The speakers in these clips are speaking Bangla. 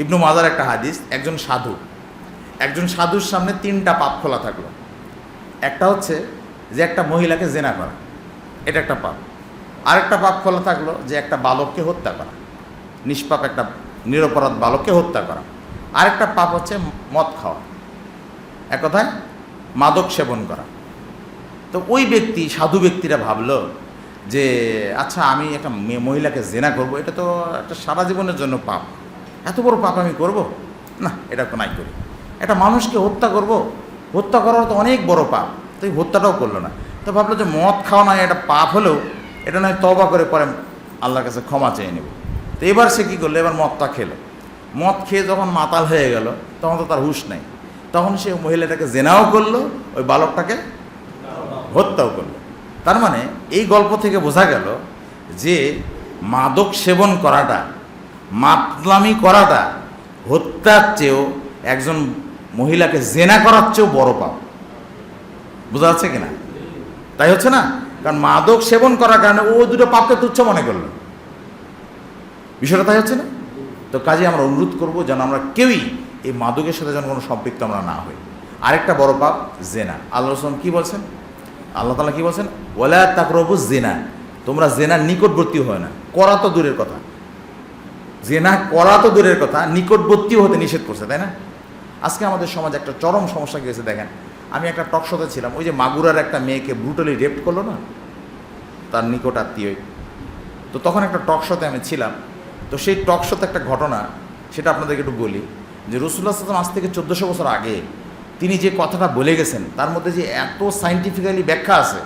ইবনু মাজার একটা হাদিস, একজন সাধু। একজন সাধুর সামনে তিনটা পাপ খোলা থাকল। একটা হচ্ছে যে একটা মহিলাকে জেনা করা। এটা একটা পাপ। আরেকটা পাপ খোলা থাকল যে একটা বালককে হত্যা করা। নিষ্পাপ একটা নিরপরাধ বালককে হত্যা করা। আরেকটা পাপ হচ্ছে মদ খাওয়া। এক কথায় মাদক সেবন করা। তো ওই ব্যক্তি, সাধু ব্যক্তিরা ভাবলো যে আচ্ছা আমি একটা মহিলাকে জেনা করব, এটা তো একটা সারা জীবনের জন্য পাপ। এত বড় পাপ আমি করব? না, এটা তো নাই করি। একটা মানুষকে হত্যা করব? হত্যা করার তো অনেক বড় পাপ। তো এই হত্যাটাও করল না। তো ভাবলো যে মদ খাওয়া নয়, এটা পাপ হলেও এটা নয় তবা করে পরে আল্লাহর কাছে ক্ষমা চেয়ে নেব। তো এবার সে কী করল? এবার মদটা খেলো। মদ খেয়ে যখন মাতাল হয়ে গেল, তখন তো তার হুশ নেই। তখন সে মহিলাটাকে জেনাও করল, ওই বালকটাকে হত্যাও করল। তার মানে এই গল্প থেকে বোঝা গেল যে মাদক সেবন করাটা মাতলামি করাটা হত্যার চেয়েও একজন মহিলাকে জেনা করার চেয়েও বড় পাপ। বোঝা যাচ্ছে কিনা? তাই হচ্ছে না? কারণ মাদক সেবন করার কারণে ও দুটো পাপকে তুচ্ছ মনে করল। বিষয়টা তাই হচ্ছে না? তো কাজে আমরা অনুরোধ করব যেন আমরা কেউই এই মাদকের সাথে যেন কোনো সম্পৃক্ত আমরা না হই। আরেকটা বড় পাপ, জেনা। আল্লাহ রসুল কি বলছেন? আল্লাহ তালা কি বলছেন? ওলা তাকরবু জেনা তোমরা জেনার নিকটবর্তী হয় না। করা তো দূরের কথা। জেনা করা তো দূরের কথা নিকটবর্তীও হতে নিষেধ করছে, তাই না? আজকে আমাদের সমাজে একটা চরম সমস্যা গিয়েছে, দেখেন। আমি একটা টকশোতে ছিলাম, ওই যে মাগুরার একটা মেয়েকে ব্রুটালি রেপ করল না? তার নিকট আত্মীয়। তো তখন একটা টক শোতে আমি ছিলাম, তো সেই টক শোতে একটা ঘটনা, সেটা আপনাদেরকে একটু বলি, যে রসুল্লাহ আসলাম আজ থেকে চোদ্দোশো বছর আগে তিনি যে কথাটা বলে গেছেন, তার মধ্যে যে এত সাইন্টিফিক্যালি ব্যাখ্যা আছে,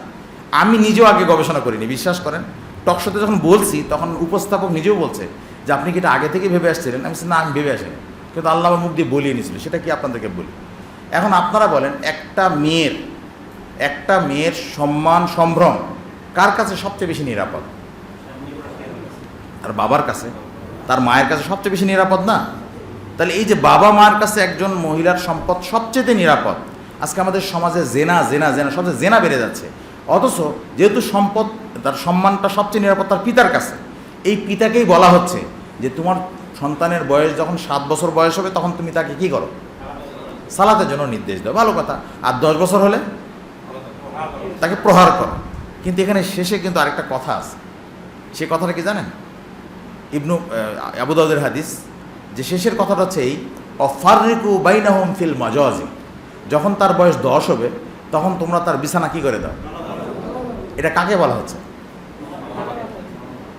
আমি নিজেও আগে গবেষণা করিনি, বিশ্বাস করেন? টক শোতে যখন বলছি, তখন উপস্থাপক নিজেও বলছে যে, আপনি কি এটা আগে থেকে ভেবে আসছিলেন? আমি না, আমি ভেবে আসিনি। কিন্তু আল্লাহ মুখ দিয়ে বলিয়ে নিয়েছিল, সেটা কি আপনাদেরকে বলি? এখন আপনারা বলেন, একটা মেয়ের একটা মেয়ের সম্মান, সম্ভ্রম কার কাছে সবচেয়ে বেশি নিরাপদ? তার বাবার কাছে। তার মায়ের কাছে সবচেয়ে বেশি নিরাপদ না? তাহলে এই যে বাবা মার কাছে একজন মহিলার সম্পদ সবচেয়ে নিরাপদ। আজকে আমাদের সমাজে জেনা জেনা জেনা, সবচেয়ে জেনা বেড়ে যাচ্ছে। অথচ যেহেতু সম্পদ তার সম্মানটা সবচেয়ে নিরাপদ তার পিতার কাছে এই পিতাকেই বলা হচ্ছে যে তোমার সন্তানের বয়স যখন সাত বছর বয়স হবে তখন তুমি তাকে কি করো? সালাতের জন্য নির্দেশ দাও। ভালো কথা। আর দশ বছর হলে তাকে প্রহার করো। কিন্তু এখানে শেষে কিন্তু আরেকটা কথা আছে। সে কথাটা কি জানেন? ইবনু আহ, আবু দাউদের হাদিস যে শেষের কথাটা হচ্ছে এই অফারিকু বাইনাহুম ফিল মাজাজি। যখন তার বয়স দশ হবে তখন তোমরা তার বিছানা কি করে দাও? এটা কাকে বলা হচ্ছে?